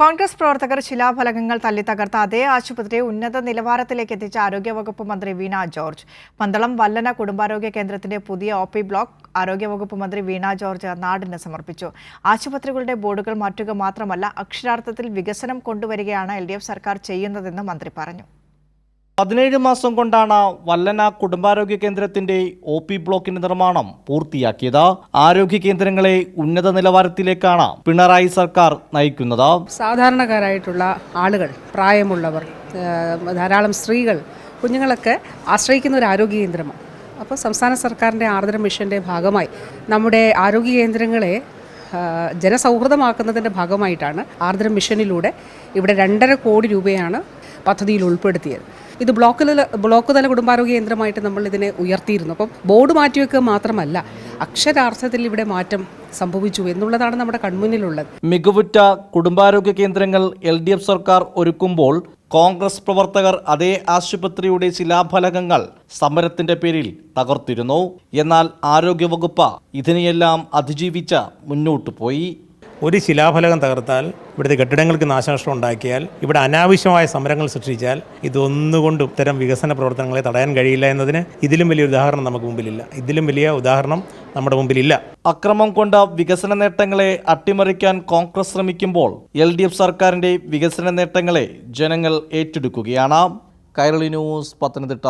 കോൺഗ്രസ് പ്രവർത്തകർ ശിലാഫലകങ്ങൾ തല്ലിത്തകർത്ത അതേ ആശുപത്രിയെ ഉന്നത നിലവാരത്തിലേക്ക് എത്തിച്ച ആരോഗ്യവകുപ്പ് മന്ത്രി വീണ ജോർജ്. പന്തളം വല്ലന കുടുംബാരോഗ്യ കേന്ദ്രത്തിന്റെ പുതിയ ഒ പി ബ്ലോക്ക് ആരോഗ്യവകുപ്പ് മന്ത്രി വീണ ജോർജ് നാടിന് സമർപ്പിച്ചു. ആശുപത്രികളുടെ ബോർഡുകൾ മാറ്റുക മാത്രമല്ല അക്ഷരാർത്ഥത്തിൽ വികസനം കൊണ്ടുവരികയാണ് എൽ സർക്കാർ ചെയ്യുന്നതെന്ന് മന്ത്രി പറഞ്ഞു. പതിനേഴ് മാസം കൊണ്ടാണ് വല്ലന കുടുംബാരോഗ്യ കേന്ദ്രത്തിന്റെ ഒ പി ബ്ലോക്കിന്റെ നിർമ്മാണം പൂർത്തിയാക്കിയത്. ആരോഗ്യ കേന്ദ്രങ്ങളെ ഉന്നത നിലവാരത്തിലേക്കാണ് പിണറായി സർക്കാർ നയിക്കുന്നത്. സാധാരണക്കാരായിട്ടുള്ള ആളുകൾ പ്രായമുള്ളവർ ധാരാളം സ്ത്രീകൾ കുഞ്ഞുങ്ങളൊക്കെ ആശ്രയിക്കുന്ന ഒരു ആരോഗ്യ കേന്ദ്രമാണ്. അപ്പോൾ സംസ്ഥാന സർക്കാരിന്റെ ആർദ്ര മിഷന്റെ ഭാഗമായി നമ്മുടെ ആരോഗ്യ കേന്ദ്രങ്ങളെ ജനസൗഹൃദമാക്കുന്നതിന്റെ ഭാഗമായിട്ടാണ് ആർദ്ര മിഷനിലൂടെ ഇവിടെ രണ്ടര കോടി രൂപയാണ് പദ്ധതിയിൽ ഉൾപ്പെടുത്തിയത്. ഇത് ബ്ലോക്ക് തല ബ്ലോക്ക് തല കുടുംബാരോഗ്യ കേന്ദ്രമായിട്ട് നമ്മൾ ഇതിനെ ഉയർത്തിയിരുന്നു. അപ്പം ബോർഡ് മാറ്റിവെക്കുക മാത്രമല്ല അക്ഷരാർത്ഥത്തിൽ ഇവിടെ മാറ്റം സംഭവിച്ചു എന്നുള്ളതാണ് നമ്മുടെ കൺമുന്നിലുള്ളത്. മികവുറ്റ കുടുംബാരോഗ്യ കേന്ദ്രങ്ങൾ എൽ ഡി എഫ് സർക്കാർ ഒരുക്കുമ്പോൾ കോൺഗ്രസ് പ്രവർത്തകർ അതേ ആശുപത്രിയുടെ ശിലാഫലകങ്ങൾ സമരത്തിന്റെ പേരിൽ തകർത്തിരുന്നു. എന്നാൽ ആരോഗ്യവകുപ്പ് ഇതിനെയെല്ലാം അതിജീവിച്ച് മുന്നോട്ടു പോയി. ഒരു ശിലാഫലകം തകർത്താൽ ഇവിടുത്തെ കെട്ടിടങ്ങൾക്ക് നാശനഷ്ടം ഉണ്ടാക്കിയാൽ ഇവിടെ അനാവശ്യമായ സമരങ്ങൾ സൃഷ്ടിച്ചാൽ ഇതൊന്നുകൊണ്ട് ഇത്തരം വികസന പ്രവർത്തനങ്ങളെ തടയാൻ കഴിയില്ല എന്നതിന് ഇതിലും വലിയ ഉദാഹരണം നമുക്ക് മുമ്പിലില്ല. ഇതിലും വലിയ ഉദാഹരണം നമ്മുടെ മുമ്പിലില്ല. അക്രമം കൊണ്ട് വികസന നേട്ടങ്ങളെ അട്ടിമറിക്കാൻ കോൺഗ്രസ് ശ്രമിക്കുമ്പോൾ എൽ ഡി എഫ് സർക്കാരിന്റെ വികസന നേട്ടങ്ങളെ ജനങ്ങൾ ഏറ്റെടുക്കുകയാണ്. കൈരളി ന്യൂസ് പത്തനംതിട്ട.